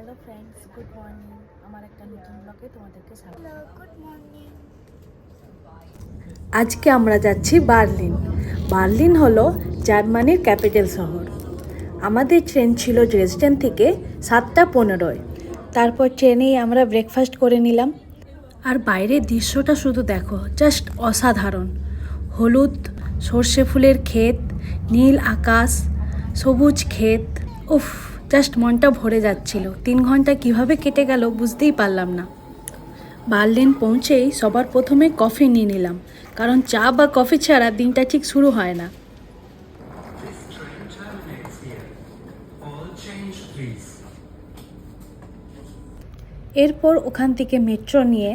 Hello friends good morning আমার একটা নতুন ব্লগে তোমাদেরকে স্বাগত। গুড মর্নিং আজকে আমরা যাচ্ছি বার্লিন। বার্লিন হলো জার্মানির ক্যাপিটাল শহর। আমাদের ট্রেন ছিল ড্রেসডেন থেকে সাতটা পনেরোয়। তারপর ট্রেনেই আমরা ব্রেকফাস্ট করে নিলাম। আর বাইরের দৃশ্যটা শুধু দেখো জাস্ট অসাধারণ। হলুদ সর্ষে ফুলের ক্ষেত নীল আকাশ সবুজ ক্ষেত উফ। জাস্ট মনটা ভরে যাচ্ছিল। তিন ঘণ্টা কীভাবে কেটে গেল বুঝতেই পারলাম না। বার্লিন পৌঁছেই সবার প্রথমে কফি নিয়ে নিলাম, কারণ চা বা কফি ছাড়া দিনটা ঠিক শুরু হয় না. এরপর ওখান থেকে মেট্রো নিয়ে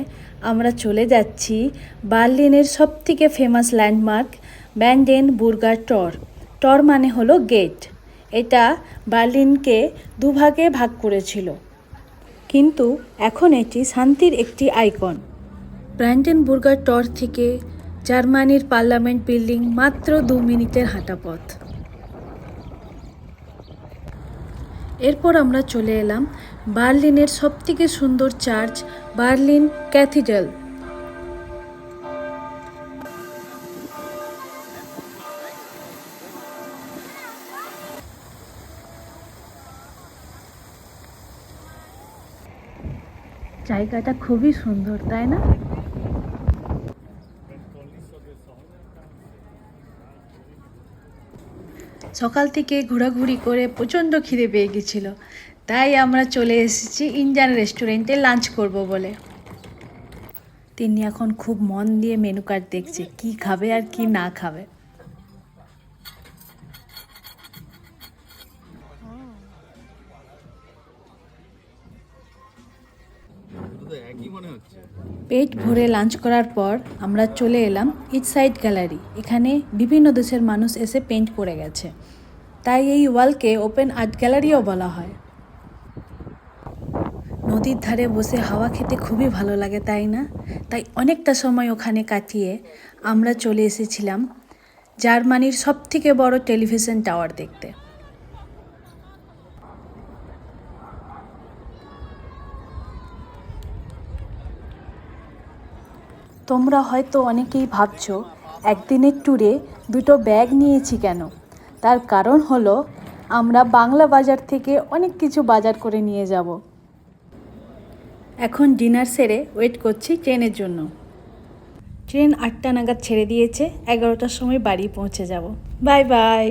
আমরা চলে যাচ্ছি বার্লিনের সব থেকে ফেমাস ল্যান্ডমার্ক ব্যান্ডেন বুর্গার টর। টর মানে হলো গেট এটা বার্লিনকে দুভাগে ভাগ করেছিল। কিন্তু এখন এটি শান্তির একটি আইকন। ব্র্যান্ডেনবুর্গার টর থেকে জার্মানির পার্লামেন্ট বিল্ডিং মাত্র দু মিনিটের হাঁটা পথ এরপর আমরা চলে এলাম বার্লিনের সবথেকে সুন্দর চার্চ, বার্লিন ক্যাথিড্রাল। জায়গাটা খুবই সুন্দর, তাই না? সকাল থেকে ঘোরাঘুরি করে প্রচণ্ড খিদে পেয়ে গেছিল। তাই আমরা চলে এসেছি ইন্ডিয়ান রেস্টুরেন্টে লাঞ্চ করব বলে। তিনি এখন খুব মন দিয়ে মেনু কার্ড দেখছে, কি খাবে আর কি না খাবে। পেট ভরে লাঞ্চ করার পর আমরা চলে এলাম ইট সাইড গ্যালারি এখানে বিভিন্ন দেশের মানুষ এসে পেন্ট করে গেছে। তাই এই ওয়ালকে ওপেন আর্ট গ্যালারিও বলা হয়। নদীর ধারে বসে হাওয়া খেতে খুবই ভালো লাগে, তাই না? তাই অনেকটা সময় ওখানে কাটিয়ে আমরা চলে এসেছিলাম জার্মানির সবথেকে বড় টেলিভিশন টাওয়ার দেখতে। তোমরা হয়তো অনেকেই ভাবছ, একদিনের ট্যুরে দুটো ব্যাগ নিয়েছি কেন? তার কারণ হলো, আমরা বাংলা বাজার থেকে অনেক কিছু বাজার করে নিয়ে যাব। এখন ডিনার সেরে ওয়েট করছি ট্রেনের জন্য। ট্রেন আটটা নাগাদ ছেড়ে দিয়েছে, এগারোটার সময় বাড়ি পৌঁছে যাব। Bye bye